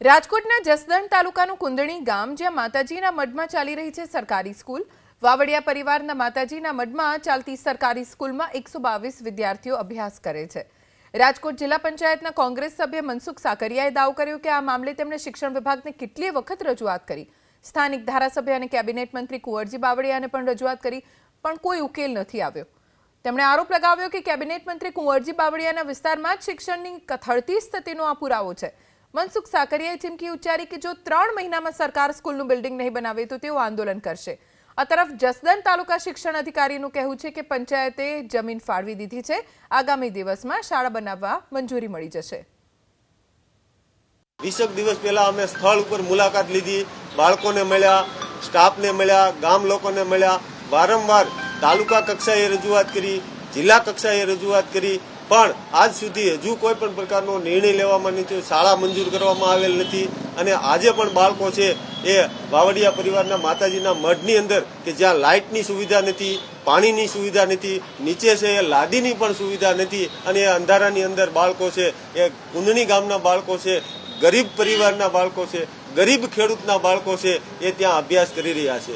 રાજકોટના જસદણ તાલુકાનું કુંદણી ગામ, જ્યાં માતાજીના મઢમાં ચાલી રહી છે સરકારી સ્કૂલ. વાવડિયા પરિવારના માતાજીના મઢમાં ચાલતી સરકારી સ્કૂલમાં એકસો બાવીસ વિદ્યાર્થીઓ અભ્યાસ કરે છે. રાજકોટ જિલ્લા પંચાયતના કોંગ્રેસ સભ્ય મનસુખ સાકરિયાએ દાવો કર્યો કે આ મામલે તેમણે શિક્ષણ વિભાગને કેટલીય વખત રજૂઆત કરી. સ્થાનિક ધારાસભ્ય અને કેબિનેટ મંત્રી કુંવરજી બાવળિયાને પણ રજૂઆત કરી, પણ કોઈ ઉકેલ નથી આવ્યો. તેમણે આરોપ લગાવ્યો કે કેબિનેટ મંત્રી કુંવરજી બાવળિયાના વિસ્તારમાં જ શિક્ષણની કથળતી સ્થિતિનો આ પુરાવો છે. મનસુખ સાકરિયાએ ચીમકી ઉચ્ચારી કે જો ત્રણ મહિનામાં સરકાર સ્કૂલનું બિલ્ડિંગ નહીં બનાવે તો તેઓ આંદોલન કરશે. આ તરફ જસદન તાલુકા શિક્ષણ અધિકારીનું કહેવું છે કે પંચાયતે જમીન ફાળવી દીધી છે. આગામી દિવસમાં શાળા બનાવવા મંજૂરી મળી જશે. વીસેક દિવસ પહેલા અમે સ્થળ ઉપર મુલાકાત લીધી. બાળકોને મળ્યા, સ્ટાફને મળ્યા, ગામ લોકોને મળ્યા. વારંવાર તાલુકા કક્ષાએ રજૂઆત કરી, જિલ્લા કક્ષાએ રજૂઆત કરી. પણ આજ સુધી હજુ કોઈ પણ પ્રકારનો નિર્ણય લેવામાં નથી શાળા મંજૂર કરવામાં આવેલ નથી. અને આજે પણ બાળકો છે એ વાવડિયા પરિવારના માતાજીના મઢની અંદર કે જ્યાં લાઇટની સુવિધા નથી, પાણીની સુવિધા નથી, નીચે છે એ લાદીની પણ સુવિધા નથી. અને એ અંધારાની અંદર બાળકો છે, એ કુંદણી ગામના બાળકો છે, ગરીબ પરિવારના બાળકો છે, ગરીબ ખેડૂતના બાળકો છે, એ ત્યાં અભ્યાસ કરી રહ્યા છે.